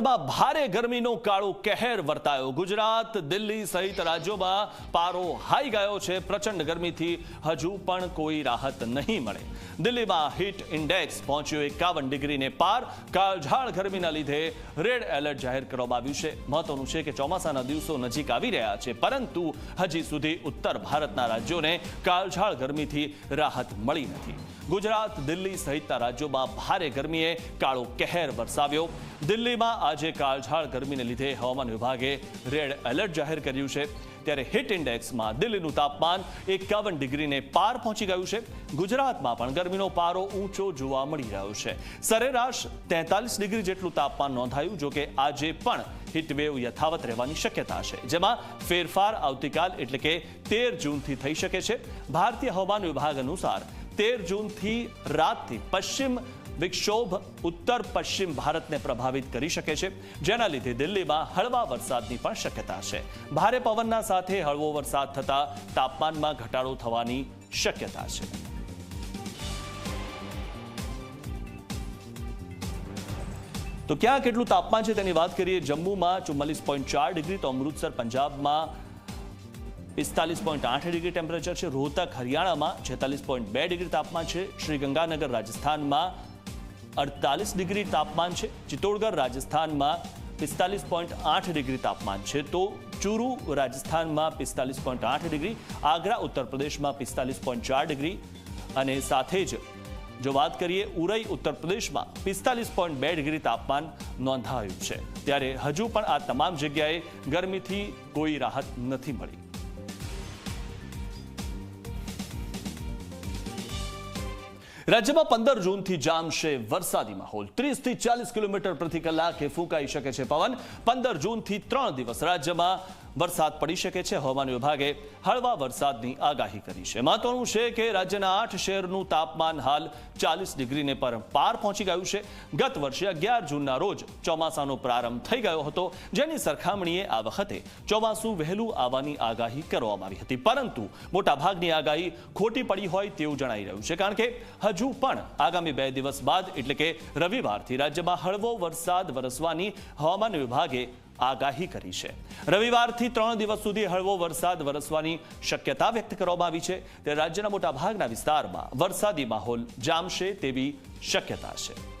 સુરતમાં ભારે ગરમીનો કાળો કહેર વર્તાયો. ગુજરાત, દિલ્હી સહિત રાજ્યોમાં પારો હાઈ ગયો છે. પ્રચંડ ગરમીથી હજુ પણ કોઈ રાહત નહીં મળે. દિલ્હીમાં હીટ ઇન્ડેક્સ પહોંચ્યો એકાવન ડિગ્રીને પાર. કાળઝાળ ગરમીના લીધે રેડ એલર્ટ જાહેર કરવામાં આવ્યું છે. મહત્વનું છે કે ચોમાસાના દિવસો નજીક આવી રહ્યા છે, પરંતુ હજી સુધી ઉત્તર ભારતના રાજ્યોને કાળઝાળ ગરમીથી રાહત મળી નથી. ગુજરાત, દિલ્હી સહિતના રાજ્યોમાં ભારે ગરમીએ કાળો કહેર વરસાવ્યો. દિલ્હીમાં આજે કાળઝાળ ગરમીને લીધે હવામાન વિભાગે રેડ એલર્ટ જાહેર કર્યું છે. ત્યારે હિટ ઇન્ડેક્સમાં દિલ્હીનું તાપમાન એકાવન ડિગ્રીને પાર પહોંચી ગયું છે. ગુજરાતમાં પણ ગરમીનો પારો ઊંચો જોવા મળી રહ્યો છે. સરેરાશ તેતાલીસ ડિગ્રી જેટલું તાપમાન નોંધાયું, જો કે આજે પણ હીટવેવ યથાવત રહેવાની શક્યતા છે. જેમાં ફેરફાર આવતીકાલ એટલે કે તેર જૂનથી થઈ શકે છે. ભારતીય હવામાન વિભાગ અનુસાર તેર જૂનથી રાતથી પશ્ચિમ વિક્ષોભ ઉત્તર પશ્ચિમ ભારતને પ્રભાવિત કરી શકે છે જેના લીધે દિલ્હીમાં હળવા વરસાદની પણ શક્યતા છે ભારે પવનના સાથે હળવો વરસાદ થતા તાપમાનમાં ઘટાડો થવાની શક્યતા છે। તો ક્યાં કેટલું તાપમાન છે તેની વાત કરીએ? જમ્મુમાં ચુમ્માલીસ પોઈન્ટ ચાર ડિગ્રી તો અમૃતસર, પંજાબમાં પિસ્તાલીસ પોઈન્ટ આઠ ડિગ્રી ટેમ્પરેચર છે. રોહતક, હરિયાણામાં છેતાલીસ પોઈન્ટ બે ડિગ્રી તાપમાન છે. શ્રી ગંગાનગર રાજસ્થાનમાં અડતાલીસ ડિગ્રી તાપમાન છે. ચિત્તોડગઢ, રાજસ્થાનમાં પિસ્તાલીસ પોઈન્ટ આઠ ડિગ્રી તાપમાન છે. તો ચુરુ, રાજસ્થાનમાં પિસ્તાલીસ પોઈન્ટ આઠ ડિગ્રી, આગ્રા ઉત્તર પ્રદેશમાં પિસ્તાલીસ પોઈન્ટ ચાર ડિગ્રી અને સાથે જ જો વાત કરીએ ઉરઈ ઉત્તર પ્રદેશમાં પિસ્તાલીસ પોઈન્ટ બે ડિગ્રી તાપમાન નોંધાયું છે. ત્યારે હજુ પણ આ તમામ જગ્યાએ ગરમીથી કોઈ રાહત નથી મળી. રાજ્યમાં પંદર જૂનથી જામશે વરસાદી માહોલ. ત્રીસથી ચાલીસ કિલોમીટર પ્રતિ કલાકે ફૂંકાઈ શકે છે પવન. પંદર જૂનથી ત્રણ દિવસ રાજ્યમાં વરસાદ પડી શકે છે. હવામાન વિભાગે હળવા વરસાદની આગાહી કરી છે. મહત્વનું છે કે રાજ્યના આઠ શહેરનું તાપમાન હાલ ચાલીસ ડિગ્રીને પર પાર પહોંચી ગયું છે. ગત વર્ષે અગિયાર જૂનના રોજ ચોમાસાનો પ્રારંભ થઈ ગયો હતો. જેની સરખામણીએ આ વખતે ચોમાસું વહેલું આવવાની આગાહી કરવામાં આવી હતી. પરંતુ મોટાભાગની આગાહી ખોટી પડી હોય તેવું જણાઈ રહ્યું છે. કારણ કે હજુ પણ આગામી બે દિવસ બાદ, એટલે કે રવિવારથી રાજ્યમાં હળવો વરસાદ વરસવાની હવામાન વિભાગે આગાહી કરી છે. રવિવારથી ત્રણ દિવસ સુધી હળવો વરસાદ વરસવાની શક્યતા વ્યક્ત કરવામાં આવી છે. તે રાજ્યના મોટા ભાગના વિસ્તારમાં વરસાદી માહોલ જામશે તેવી શક્યતા છે.